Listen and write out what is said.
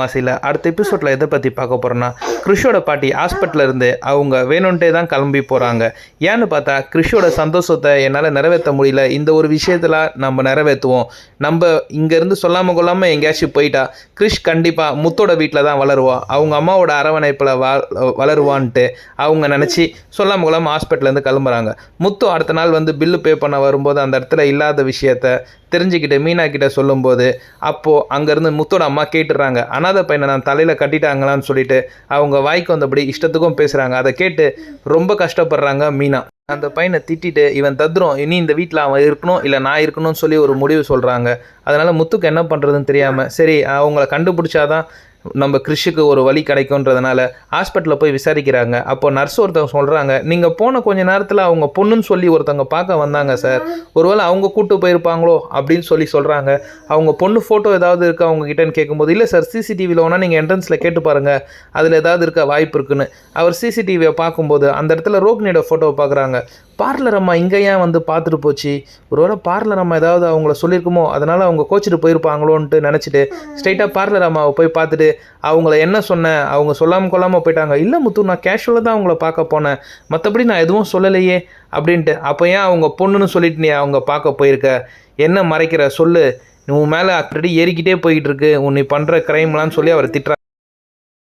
வாசியில் அடுத்த எபிசோடில் எதை பற்றி பார்க்க போகிறோன்னா கிறிஷோட பாட்டி ஹாஸ்பிட்டலில் இருந்து அவங்க வேணும்ன்ட்டே தான் கிளம்பி போகிறாங்க ஏன்னு பார்த்தா கிறிஷோட சந்தோஷத்தை என்னால் நிறைவேற்ற முடியல. இந்த ஒரு விஷயத்தில் நம்ம நிறைவேற்றுவோம். நம்ம இங்கேருந்து சொல்லாமல் கொள்ளாமல் எங்கேயாச்சும் போயிட்டா கிறிஷ் கண்டிப்பாக முத்தோட வீட்டில் தான் வளருவான் அவங்க அம்மாவோட அரவணைப்பில் வ வளருவான்ட்டு அவங்க நினச்சி சொல்லாமல் கொள்ளாமல் ஹாஸ்பிட்டலேருந்து கிளம்புறாங்க. முத்து அடுத்த நாள் வந்து பில்லு பே பண்ண வரும்போது அந்த இடத்துல இல்லாத விஷயத்த தெரிஞ்சுக்கிட்டு மீனா கிட்ட சொல்லும்போது அப்போது அங்கேருந்து முத்தோட அம்மா கேட்டுடுறாங்க. ஆனால் அனாத பையனை நான் தலையில் கட்டிட்டாங்களான்னு சொல்லிட்டு அவங்க வாய்க்கு வந்தபடி இஷ்டத்துக்கும் பேசுகிறாங்க அதை கேட்டு ரொம்ப கஷ்டப்படுறாங்க மீனா. அந்த பையனை திட்டிட்டு இவன் தத்ரும் இனி இந்த வீட்டில் அவன் இருக்கணும் இல்லை நான் இருக்கணும்னு சொல்லி ஒரு முடிவு சொல்கிறாங்க அதனால் முத்துக்கு என்ன பண்ணுறதுன்னு தெரியாமல் சரி அவங்கள கண்டுபிடிச்சாதான் நம்ம கிறிஷுக்கு ஒரு வழி கிடைக்குன்றதுனால ஹாஸ்பிட்டலில் போய் விசாரிக்கிறாங்க. அப்போ நர்ஸ் ஒருத்தவங்க சொல்கிறாங்க நீங்கள் போன கொஞ்ச நேரத்தில் அவங்க பொண்ணுன்னு சொல்லி ஒருத்தவங்க பார்க்க வந்தாங்க சார் ஒருவேளை அவங்க கூட்டு போயிருப்பாங்களோ? அப்படின்னு சொல்லி சொல்கிறாங்க அவங்க பொண்ணு ஃபோட்டோ ஏதாவது இருக்கா அவங்க கிட்டன்னு கேட்கும்போது இல்லை சார் சிசிடிவியில் வேணால் நீங்கள் என்ட்ரன்ஸில் கேட்டு பாருங்கள் அதில் ஏதாவது இருக்க வாய்ப்பு இருக்குன்னு. அவர் சிசிடிவியை பார்க்கும்போது அந்த இடத்துல ரோக்னியோட ஃபோட்டோவை பார்க்குறாங்க. பார்லர் அம்மா இங்கே ஏன் வந்து பார்த்துட்டு போச்சு? ஒருவேளை பார்லர் அம்மா ஏதாவது அவங்கள சொல்லியிருக்குமோ? அதனால் அவங்க கோச்சிட்டு போயிருப்பாங்களோன்ட்டு நினச்சிட்டு ஸ்ட்ரைட்டாக பார்லர் அம்மாவை போய் பார்த்துட்டு அவங்கள என்ன சொன்னேன் அவங்க சொல்லாமல் கொள்ளாமல் போயிட்டாங்க. இல்லை முத்து நான் கேஷுவலாக தான் அவங்கள பார்க்க போனேன். மற்றபடி நான் எதுவும் சொல்லலையே அப்படின்ட்டு. அப்போ ஏன் அவங்க பொண்ணுன்னு சொல்லிட்டு நீ அவங்க பார்க்க போயிருக்க? என்ன மறைக்கிற? சொல்லு. உன் மேலே அப்படி ஏறிக்கிட்டே போயிட்டு இருக்கு. பண்ணுற க்ரைம்லான்னு சொல்லி அவர் திட்டுறாங்க.